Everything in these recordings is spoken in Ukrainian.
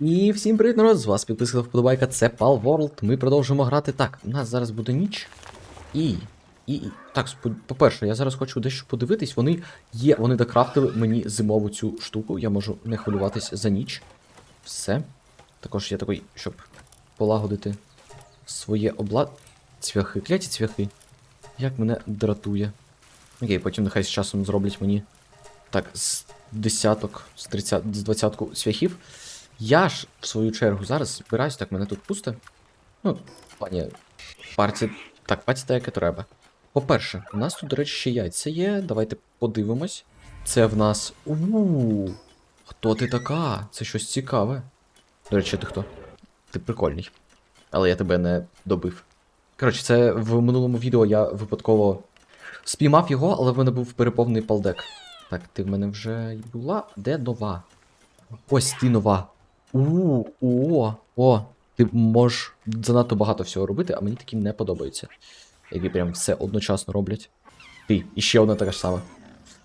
І всім привіт, народ! З вас підписка вподобайка, це Pal World. Ми продовжуємо грати. Так, у нас зараз буде ніч. І. І. Так, по-перше, я зараз хочу дещо подивитись. Вони є, вони докрафтили мені зимову цю штуку. Я можу не хвилюватись за ніч. Все. Також я такий, щоб полагодити своє обла... Цвяхи, кляті цвяхи. Як мене дратує. Окей, потім нехай з часом зроблять мені. Так, з десяток, з 30, з двадцятку цвяхів. Я ж, в свою чергу, зараз збираюсь, так мене тут пусте. Ну, в плані парті. Так, паті так, як і треба. По-перше, у нас тут, до речі, ще яйця є. Давайте подивимось. Це в нас. у Хто ти така? Це щось цікаве. До речі, ти хто? Ти прикольний. Але я тебе не добив. Коротше, це в минулому відео я випадково спіймав його, але в мене був переповнений палдек. Так, ти в мене вже була. Де нова? Ось ти нова. У, о, о, ти можеш занадто багато всього робити, а мені такі не подобаються. Які прям все одночасно роблять. Ти, і ще одна така ж сама.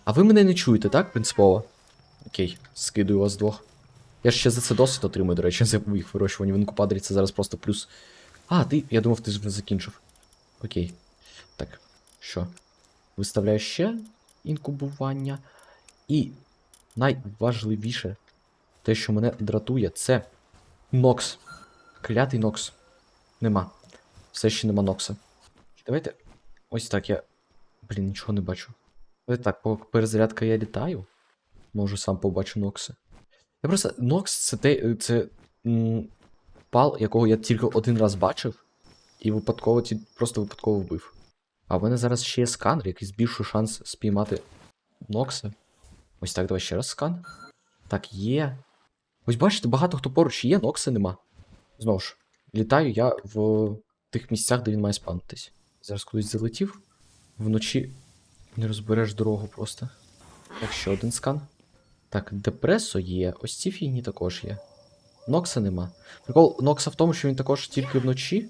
А ви мене не чуєте, так, принципово? Окей, скидую вас двох. Я ж ще за це досвід отримую, до речі, за їх вирощування в інкубаторі це зараз просто плюс. А, ти. Я думав, ти вже закінчив. Окей. Так, що? Виставляю ще інкубування. І найважливіше, те, що мене дратує, це Нокс. Клятий Нокс. Нема. Все ще нема Нокса. Давайте. Ось так я. Блін, нічого не бачу. Давайте так, поки перезарядка я літаю. Може сам побачу Нокса. Я просто. Нокс це те. Це. м, пал, якого я тільки один раз бачив, і випадково просто випадково вбив. А в мене зараз ще є сканер, який збільшує шанс спіймати Нокса. Ось так, давай ще раз скан. Так, є. Ось бачите, багато хто поруч є, Нокса нема. Знову ж, літаю я в тих місцях, де він має спавнитись. Зараз кудись залетів. Вночі не розбереш дорогу просто. Так, ще один скан. Так, депресо є, ось ці фігні також є. Нокса нема. Прикол Нокса в тому, що він також тільки вночі.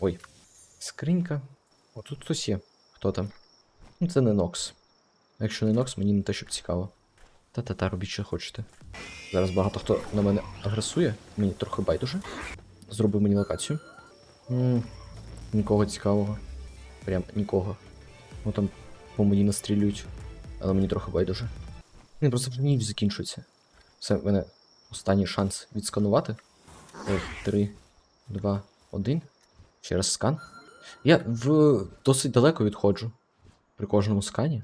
Ой. Скринька. О, тут хтось є. Хто там? Ну, це не Нокс. Якщо не Нокс, мені не те, щоб цікаво. Та-та-та, робіть, що хочете. Зараз багато хто на мене агресує. Мені трохи байдуже. Зроби мені локацію. м нікого цікавого. Прям нікого. Ну там по мені настрілюють. Але мені трохи байдуже. Він просто вже ніч закінчується. Все, в мене останній шанс відсканувати. 3, 2, 1. Ще раз скан. Я в досить далеко відходжу при кожному скані.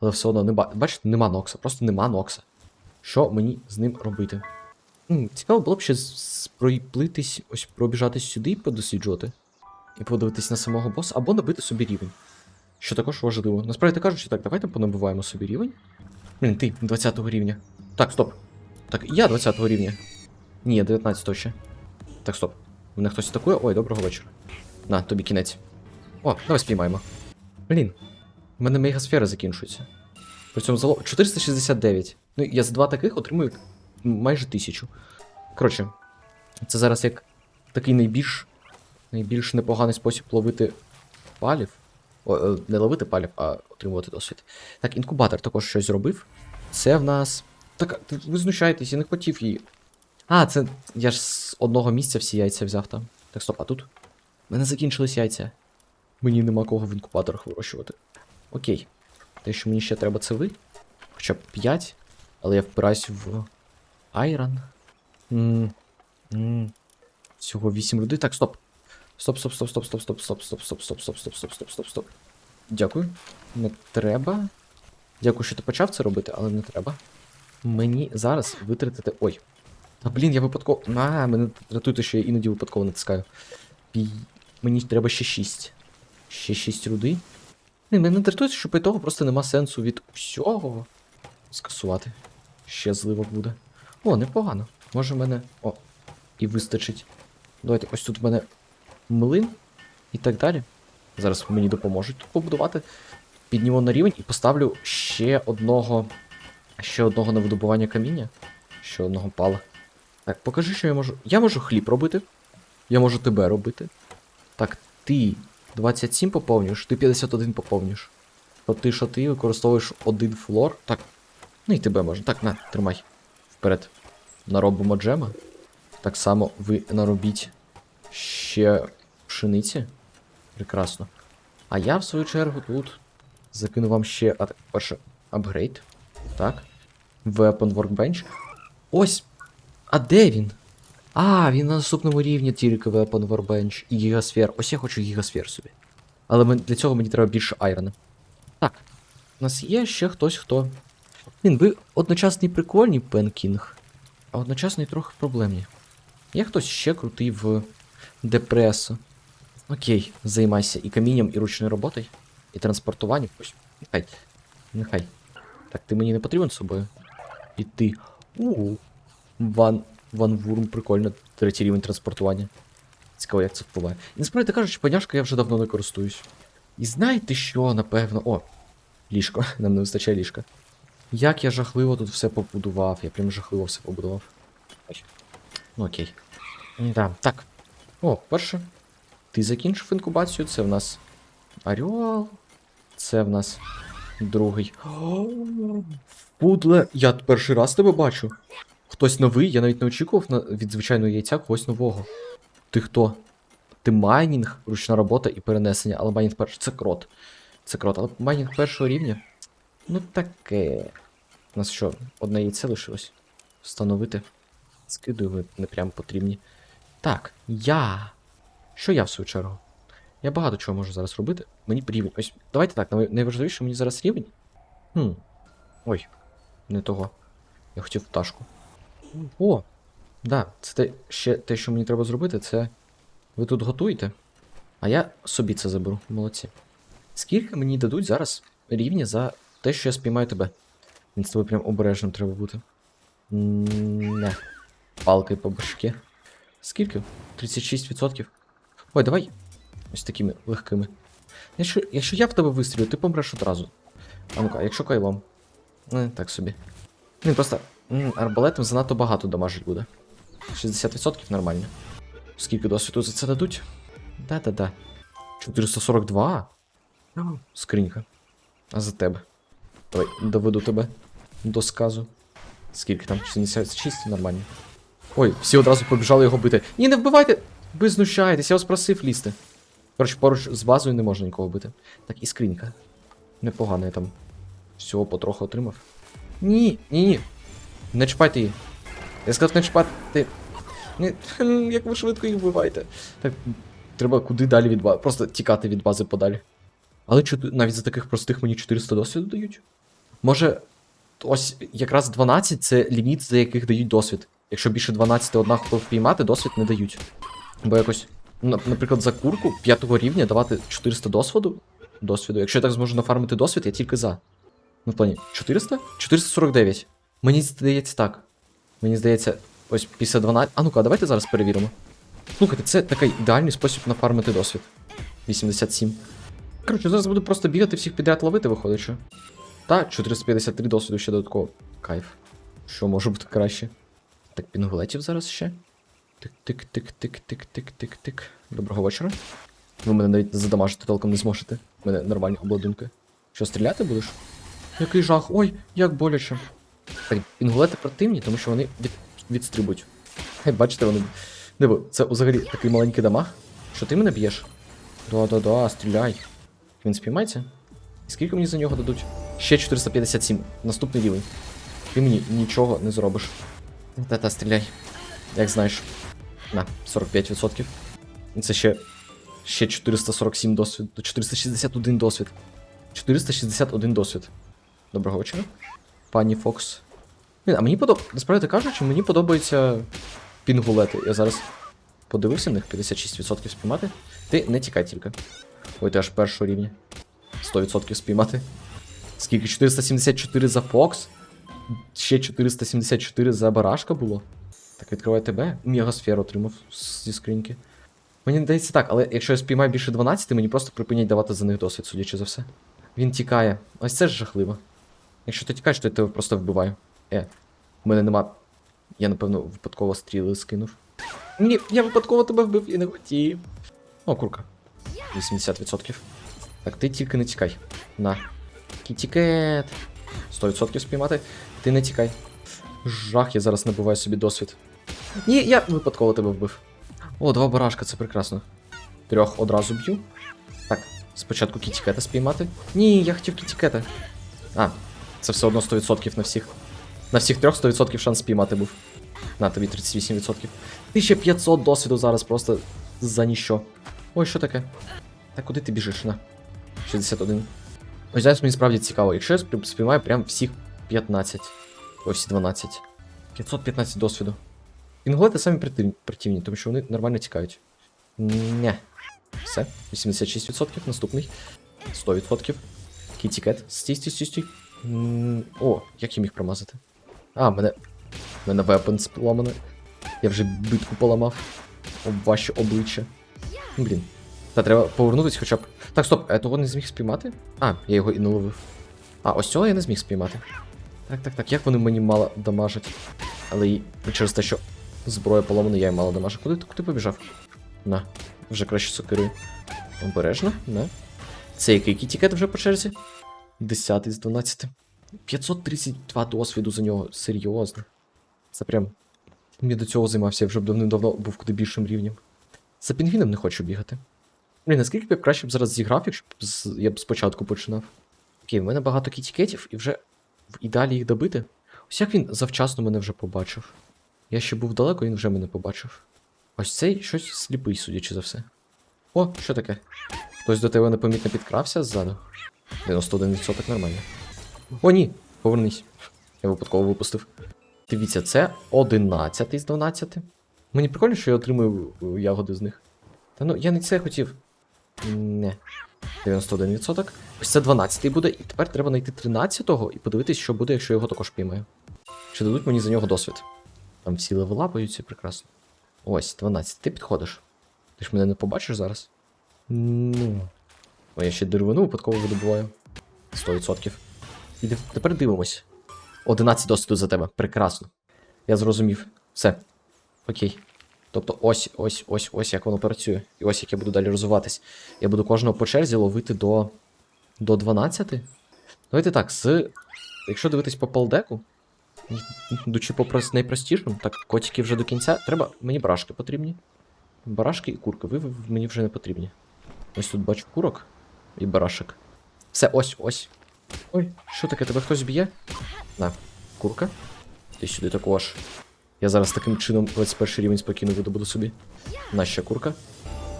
Але все одно не ба... Бачите, нема Нокса, просто нема Нокса. Що мені з ним робити? Цікаво було б ще з- ось пробіжатись сюди і подосліджувати. І подивитись на самого боса, або набити собі рівень. Що також важливо. Насправді кажучи, так, давайте понабиваємо собі рівень. Блін, ти 20 рівня. Так, стоп. Так, я 20 рівня. Ні, я 19 ще. Так, стоп. Мене хтось атакує? Ой, доброго вечора. На, тобі кінець. О, давай спіймаємо. Блін. У мене мегасфера закінчується. При цьому зало 469. Ну, я за два таких отримую майже тисячу. Коротше, це зараз як такий найбільш найбільш непоганий спосіб ловити палів. О, е, не ловити палів, а отримувати досвід. Так, інкубатор також щось зробив. Це в нас. Так, ви знущаєтесь, я не хотів її. А, це. Я ж з одного місця всі яйця взяв там. Так, стоп, а тут? У мене закінчились яйця. Мені нема кого в інкубаторах вирощувати. Окей. Те, що мені ще треба, це ви. Хоча б 5. Але я впираюсь в Айрон. Всього 8 людей. Так, стоп. Стоп, стоп, стоп, стоп, стоп, стоп, стоп, стоп, стоп, стоп, стоп, стоп, стоп, стоп, стоп, стоп. Дякую. Не треба. Дякую, що ти почав це робити, але не треба. Мені зараз витратити. Ой. А блін, я випадково. А, мене дратує, що я іноді випадково натискаю. Пі... Мені треба ще 6. Ще 6 руди. Ні, мене дратує, що по того просто нема сенсу від усього скасувати. Ще зливок буде. О, непогано. Може в мене. О, і вистачить. Давайте, ось тут в мене млин і так далі. Зараз мені допоможуть тут побудувати. Підніму на рівень і поставлю ще одного. Ще одного на видобування каміння. Ще одного пала. Так, покажи, що я можу. Я можу хліб робити. Я можу тебе робити. Так, ти 27 поповнюєш, ти 51 поповнюєш. То ти що ти використовуєш один флор. Так. Ну і тебе можна. Так, на, тримай. Вперед. Наробимо джема. Так само ви наробіть ще пшениці. Прекрасно. А я, в свою чергу, тут закину вам ще перше апгрейд. Так. Weapon Workbench. Ось. А де він? А, він на наступному рівні тільки Weapon Workbench і Гігасфер. Ось я хочу Гігасфер собі. Але для цього мені треба більше айрона. Так. У нас є ще хтось, хто. Він, ви одночасно і прикольні, Пен а одночасно і трохи проблемні. Є хтось ще крутий в депресо. Окей, займайся і камінням, і ручною роботою, і транспортуванням. Нехай. Нехай. Так, ти мені не потрібен з собою. І ти. У. Ван. Ван Вурм, прикольно. Третій рівень транспортування. Цікаво, як це впливає. І насправді кажучи, поняшка я вже давно не користуюсь. І знаєте що, напевно. О, ліжко. Нам не вистачає ліжка. Як я жахливо тут все побудував. Я прям жахливо все побудував. Ну окей. Да, так. О, перше. Ти закінчив інкубацію, це в нас Орел. Це в нас другий. Пудле. Я перший раз тебе бачу. Хтось новий, я навіть не очікував на... від звичайного яйця когось нового. Ти хто? Ти майнінг, ручна робота і перенесення, але майнінг перший. Це крот. Це крот, але майнінг першого рівня. Ну таке. У нас що, одне яйце лишилось? Встановити. Скидую, ви не прям потрібні. Так, я. Що я в свою чергу? Я багато чого можу зараз робити. Мені рівень. Ось, давайте так, най- найважливіше мені зараз рівень. Хм. Ой, не того. Я хотів пташку. О! Да, це те, ще те, що мені треба зробити, це. Ви тут готуєте? А я собі це заберу. Молодці. Скільки мені дадуть зараз рівні за те, що я спіймаю тебе? Він з тобою прям обережним треба бути. Не. Палкою по башки. Скільки? 36%? Ой, давай. Ось такими легкими. Якщо, якщо я в тебе вистрілю, ти помреш одразу. А ну-ка, якщо кайлом? Не, так собі. Він просто. М, Арбалетом занадто багато дамажить буде. 60% нормально. Скільки досвіду за це дадуть? Да-да-да. 442? Скринька. А за тебе. Давай, доведу тебе до сказу. Скільки там? 76? Нормально. Ой, всі одразу побіжали його бити. Ні, не вбивайте! Ви знущаєтесь, я вас просив лізти. Коротше, поруч з базою не можна нікого бити. Так, і скринька. Непогано я там всього потроху отримав. Ні, ні, ні. Не чіпайте її. Я сказав, не чіпати. Ні, як ви швидко їх вбиваєте. Так, треба куди далі від бази. Просто тікати від бази подалі. Але чоту- навіть за таких простих мені 400 досвіду дають. Може, ось якраз 12 це ліміт, за яких дають досвід. Якщо більше 12 одна хто впіймати, досвід не дають. Бо якось, наприклад, за курку 5 рівня давати 400 досвіду. Досвіду. Якщо я так зможу нафармити досвід, я тільки за. Ну, в плані, 400? 449. Мені здається так. Мені здається, ось після 12. А ну-ка, давайте зараз перевіримо. Слухайте, це такий ідеальний спосіб нафармити досвід. 87. Коротше, зараз буду просто бігати всіх підряд ловити, виходить, що. Та, 453 досвіду ще додатково. Кайф. Що може бути краще? Так, пінгулетів зараз ще. Тик-тик-тик-тик-тик-тик-тик-тик. Доброго вечора. Ви мене навіть задамажити толком не зможете. У мене нормальні обладунки. Що, стріляти будеш? Який жах, ой, як боляче. Так, пінгулети противні, тому що вони від, відстрибують. Бачите, вони. Диво, це взагалі такий маленький дамаг. Що ти мене б'єш? Да-да-да, стріляй. Він спіймається? І скільки мені за нього дадуть? Ще 457. Наступний рівень. Ти мені нічого не зробиш. Та-та, стріляй. Як знаєш. На, 45%. Це ще. Ще 447 досвід. 461 досвід. 461 досвід. Доброго вечора. Пані Фокс. Блін, а мені подобається. Насправді кажучи, мені подобаються пінгулети. Я зараз подивився на них 56% спіймати. Ти не тікай тільки. Ой, ти аж першого рівня. 100% спіймати. Скільки? 474 за Фокс? Ще 474 за барашка було. Так, відкривай тебе. Мегасферу отримав зі скриньки. Мені здається так, але якщо я спіймаю більше 12, мені просто припинять давати за них досвід, судячи за все. Він тікає. Ось це ж жахливо. Якщо ти тікаєш, то я тебе просто вбиваю. Е, в мене нема. Я, напевно, випадково стріли скинув. Ні, я випадково тебе вбив і не хотів. О, курка. 80%. Так, ти тільки не тікай. На. Кітікет. 100% спіймати. Ти не тікай. Жах, я зараз набуваю собі досвід. Ні, я випадково тебе вбив. О, два барашка, це прекрасно. Трьох одразу б'ю. Так, спочатку кітікета спіймати. Ні, я хотів кітікета. А, це все одно 100% на всіх. На всіх трьох 100% шанс спіймати був. На тобі 38%. 1500 досвіду зараз просто за ніщо. Ой, що таке? Та куди ти біжиш? На. 61. Ось зараз мені справді цікаво, якщо я спіймаю прям всіх 15. Ось всі 12. 515 досвіду. Пінголети самі противні, тому що вони нормально тікають. Не. Все. 86%. Наступний. 100%. Кітікет. Стій, стій, стій, стій. О, як я міг промазати? А, мене. Мене вепен поламане. Я вже битку поламав. Об ваші обличчя. Блін. Та треба повернутися хоча б. Так, стоп, я того не зміг спіймати? А, я його і не ловив. А, ось цього я не зміг спіймати. Так, так, так, як вони мені мало дамажать. Але і через те, що зброя поламана, я їм мало дамажу. Куди, ти- куди побіжав? На, вже краще сокири. Обережно, на. Це який кітікет вже по черзі? 10 з 12. 532 досвіду за нього. Серйозно. Це прям. Я до цього займався, я вже б давним-давно був куди більшим рівнем. За пінгвіном не хочу бігати. Блін, наскільки б я краще б зараз зіграв, якщо б я б спочатку починав. Окей, в мене багато кітікетів, і вже в ідеалі їх добити. Ось як він завчасно мене вже побачив. Я ще був далеко, він вже мене побачив. Ось цей щось сліпий, судячи за все. О, що таке? Хтось до тебе непомітно підкрався ззаду. 91% нормально. О, ні, повернись. Я випадково випустив. Дивіться, це 11 з 12. Мені прикольно, що я отримую е, ягоди з них. Та ну, я не це хотів. Не. 91%. Ось це 12 буде, і тепер треба знайти 13-го і подивитись, що буде, якщо його також піймаю. Чи дадуть мені за нього досвід? Там всі левелапаються, прекрасно. Ось, 12. Ти підходиш. Ти ж мене не побачиш зараз? Ну. О, я ще деревину випадково видобуваю. 100%. Тепер дивимось. 11 досвіду за тебе. Прекрасно. Я зрозумів. Все. Окей. Тобто ось, ось, ось, ось як воно працює. І ось як я буду далі розвиватись. Я буду кожного по черзі ловити до. до 12. Давайте так, з. Якщо дивитись по полдеку, йдучи по прос- найпростішим, так, котики вже до кінця. Треба. Мені барашки потрібні. Барашки і курки. Ви, ви мені вже не потрібні. Ось тут бачу курок і барашек. Все, ось, ось. Ой, що таке, тебе хтось б'є? На, курка. Ти сюди також. Я зараз таким чином 21 рівень спокійно видобуду собі. На ще курка.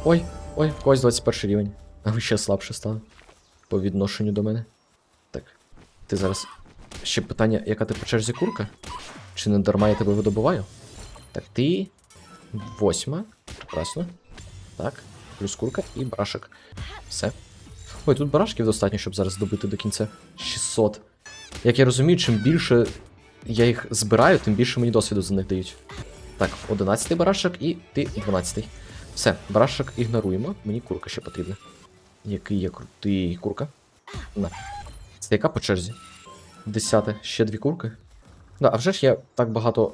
Ой, ой, когось 21 рівень. А ви ще слабше стали. По відношенню до мене. Так. Ти зараз. Ще питання, яка ти по черзі курка? Чи не дарма я тебе видобуваю? Так, ти. Восьма. Прекрасно. Так. Плюс курка і барашек. Все. Ой, тут барашків достатньо, щоб зараз добити до кінця. 600. Як я розумію, чим більше я їх збираю, тим більше мені досвіду за них дають. Так, 11 барашок і ти 12. Все, барашок ігноруємо. Мені курка ще потрібна. Який я крутий курка. На. Це яка по черзі? Десяте. Ще дві курки. Да, а вже ж я так багато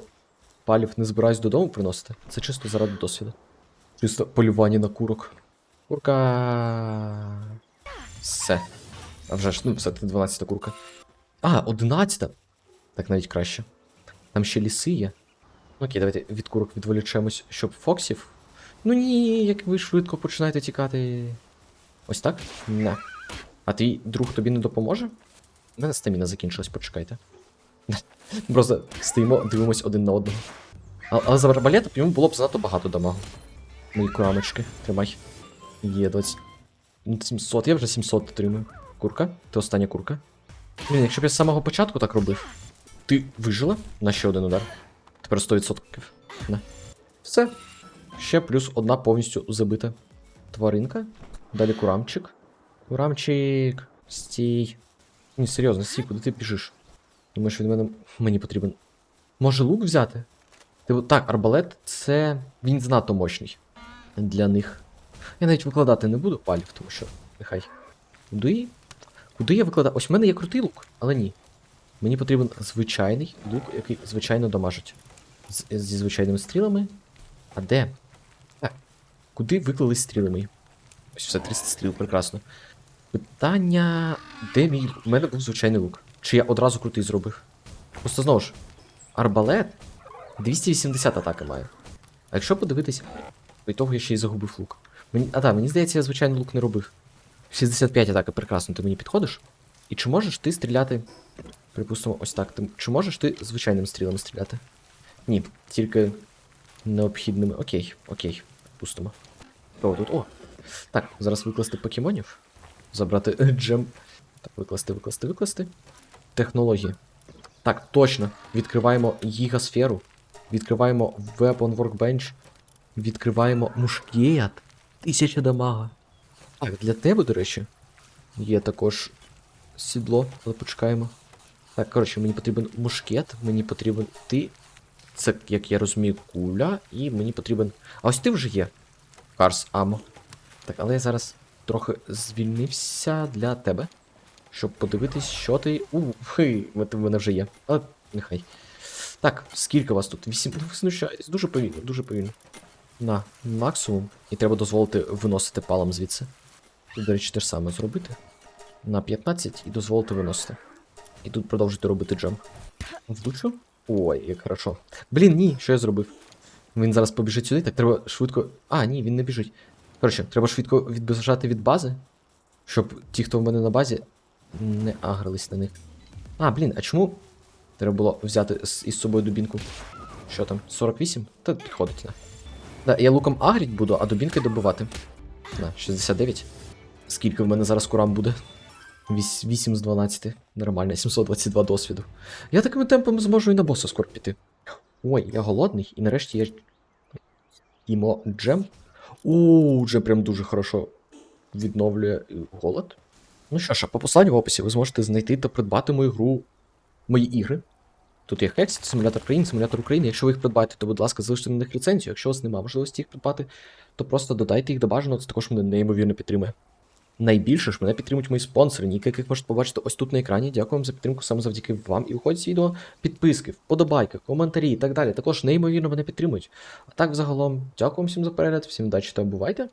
палів не збираюсь додому приносити. Це чисто заради досвіду. Чисто полювання на курок. Курка. Все. А вже ж, ну, все, це 12 курка. А, 11. Так навіть краще. Там ще ліси є. Ну, Окей, давайте від курок відволічемось, щоб Фоксів. Ну ні, як ви швидко починаєте тікати. Ось так? Не. А твій друг тобі не допоможе? У мене стаміна закінчилась, почекайте. Просто стоїмо, дивимось один на одного. Але за арбалетом йому було б занадто багато дамагу. Мої курамочки, тримай. Є 20. Ну, 700, я вже 700 отримую. Курка? Ти остання курка. Блін, якщо б я з самого початку так робив. Ти вижила на ще один удар. Тепер 100%. На. Все. Ще плюс одна повністю забита тваринка. Далі курамчик. Курамчик. Стій. Ні, серйозно, стій, куди ти біжиш? Думаєш, від мене мені потрібен. Може лук взяти? Ти, так, арбалет це. Він занадто мощний. Для них. Я навіть викладати не буду палів, тому що. Нехай. Куди? Куди я викладаю? Ось в мене є крутий лук, але ні. Мені потрібен звичайний лук, який звичайно дамажить. З, зі звичайними стрілами. А де? Так. Куди виклали стріли мої? Ось все, 300 стріл, прекрасно. Питання. Де мій? У мене був звичайний лук. Чи я одразу крутий зробив? Просто знову ж, арбалет 280 атаки маю. А якщо подивитись, то того я ще й загубив лук. А так, мені здається, я звичайно лук не робив. 65 атаки, прекрасно, ти мені підходиш. І чи можеш ти стріляти. Припустимо, ось так. Ти, чи можеш ти звичайними стрілами стріляти? Ні, тільки необхідними. Окей, окей, пустимо. О, тут, о. Так, зараз викласти покемонів. Забрати джем. Так, викласти, викласти, викласти. Технології. Так, точно. Відкриваємо гігасферу. Відкриваємо Weapon Workbench. Відкриваємо мушкет. Тисяча дамага. Так, для тебе, до речі, є також сідло, але почекаємо. Так, коротше, мені потрібен мушкет, мені потрібен ти. Це, як я розумію, куля, і мені потрібен. А ось ти вже є. Карс Амо. Так, але я зараз трохи звільнився для тебе. Щоб подивитись, що ти. У, хи, в мене вже є. А, нехай. Так, скільки вас тут? Вісім. Ну. Дуже повільно, дуже повільно. На максимум. І треба дозволити виносити палом звідси. Тут, до речі, те ж саме зробити. На 15 і дозволити виносити. І тут продовжити робити джемп. Влучив? Ой, як хорошо. Блін, ні, що я зробив? Він зараз побіжить сюди, так треба швидко. А, ні, він не біжить. Коротше, треба швидко відбіжати від бази, щоб ті, хто в мене на базі, не агрились на них. А, блін, а чому треба було взяти із собою дубінку? Що там? 48? Та підходить, на. Да, я луком агріть буду, а дубінки добивати. На, 69. Скільки в мене зараз курам буде? 8 з 12. Нормально, 722 досвіду. Я такими темпами зможу і на боса скоро піти. Ой, я голодний, і нарешті я. Їмо джем. У, джем прям дуже хорошо відновлює голод. Ну що ж, по посланню в описі ви зможете знайти та придбати мою гру, мої ігри. Тут є Hexit, симулятор країн, симулятор України. Якщо ви їх придбаєте, то, будь ласка, залиште на них ліцензію. Якщо у вас немає можливості їх придбати, то просто додайте їх до бажаного, це також мене неймовірно підтримує. Найбільше ж мене підтримують мої спонсори, ніки, яких можете побачити ось тут на екрані. Дякую вам за підтримку саме завдяки вам. І виходять з відео підписки, вподобайки, коментарі і так далі. Також неймовірно мене підтримують. А так, взагалом, дякую всім за перегляд, всім удачі та бувайте!